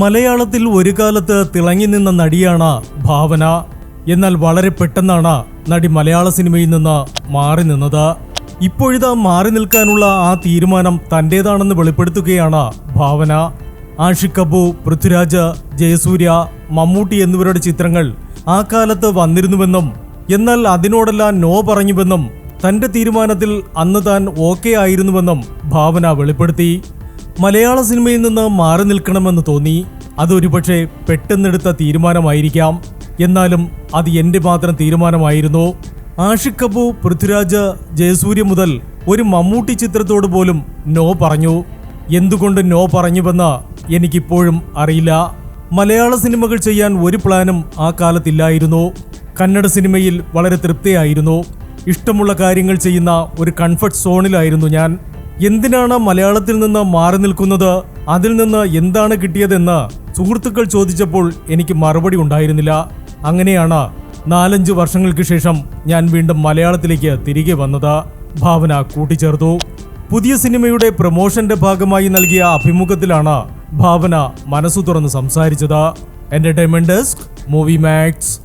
മലയാളത്തിൽ ഒരു കാലത്ത് തിളങ്ങി നിന്ന നടിയാണ് ഭാവന. എന്നാൽ വളരെ പെട്ടെന്നാണ് നടി മലയാള സിനിമയിൽ നിന്ന് മാറി നിന്നത്. ഇപ്പോഴിതാ മാറി നിൽക്കാനുള്ള ആ തീരുമാനം തന്റേതാണെന്ന് വെളിപ്പെടുത്തുകയാണ് ഭാവന. ആഷിഖ് അബു പൃഥ്വിരാജ് ജയസൂര്യ മമ്മൂട്ടി എന്നിവരുടെ ചിത്രങ്ങൾ ആ കാലത്ത് വന്നിരുന്നുവെന്നും എന്നാൽ അതിനോടെല്ലാം നോ പറഞ്ഞുവെന്നും തന്റെ തീരുമാനത്തിൽ അന്ന് താൻ ഓക്കെ ആയിരുന്നുവെന്നും ഭാവന വെളിപ്പെടുത്തി. മലയാള സിനിമയിൽ നിന്ന് മാറി നിൽക്കണമെന്ന് തോന്നി. അതൊരുപക്ഷെ പെട്ടെന്നെടുത്ത തീരുമാനമായിരിക്കാം. എന്നാലും അത് എന്റെ മാത്രം തീരുമാനമായിരുന്നു. ആഷിഖ് കപൂ പൃഥ്വിരാജ് ജയസൂര്യ മുതൽ ഒരു മമ്മൂട്ടി ചിത്രത്തോട് പോലും നോ പറഞ്ഞു. എന്തുകൊണ്ട് നോ പറഞ്ഞുവെന്ന് എനിക്കിപ്പോഴും അറിയില്ല. മലയാള സിനിമകൾ ചെയ്യാൻ ഒരു പ്ലാനും ആ കാലത്തില്ലായിരുന്നു. കന്നഡ സിനിമയിൽ വളരെ തൃപ്തിയായിരുന്നു. ഇഷ്ടമുള്ള കാര്യങ്ങൾ ചെയ്യുന്ന ഒരു കൺഫർട്ട് സോണിലായിരുന്നു ഞാൻ. എന്തിനാണ് മലയാളത്തിൽ നിന്ന് മാറി നിൽക്കുന്നത്? അതിൽ നിന്ന് എന്താണ് കിട്ടിയതെന്ന് സുഹൃത്തുക്കൾ ചോദിച്ചപ്പോൾ എനിക്ക് മറുപടി ഉണ്ടായിരുന്നില്ല. അങ്ങനെയാണ് നാലഞ്ച് വർഷങ്ങൾക്ക് ശേഷം ഞാൻ വീണ്ടും മലയാളത്തിലേക്ക് തിരികെ വന്നത്. ഭാവന കൂട്ടിച്ചേർത്തു. പുതിയ സിനിമയുടെ പ്രൊമോഷന്റെ ഭാഗമായി നൽകിയ അഭിമുഖത്തിലാണ് ഭാവന മനസ്സു തുറന്ന് സംസാരിച്ചത്. Entertainment desk movie max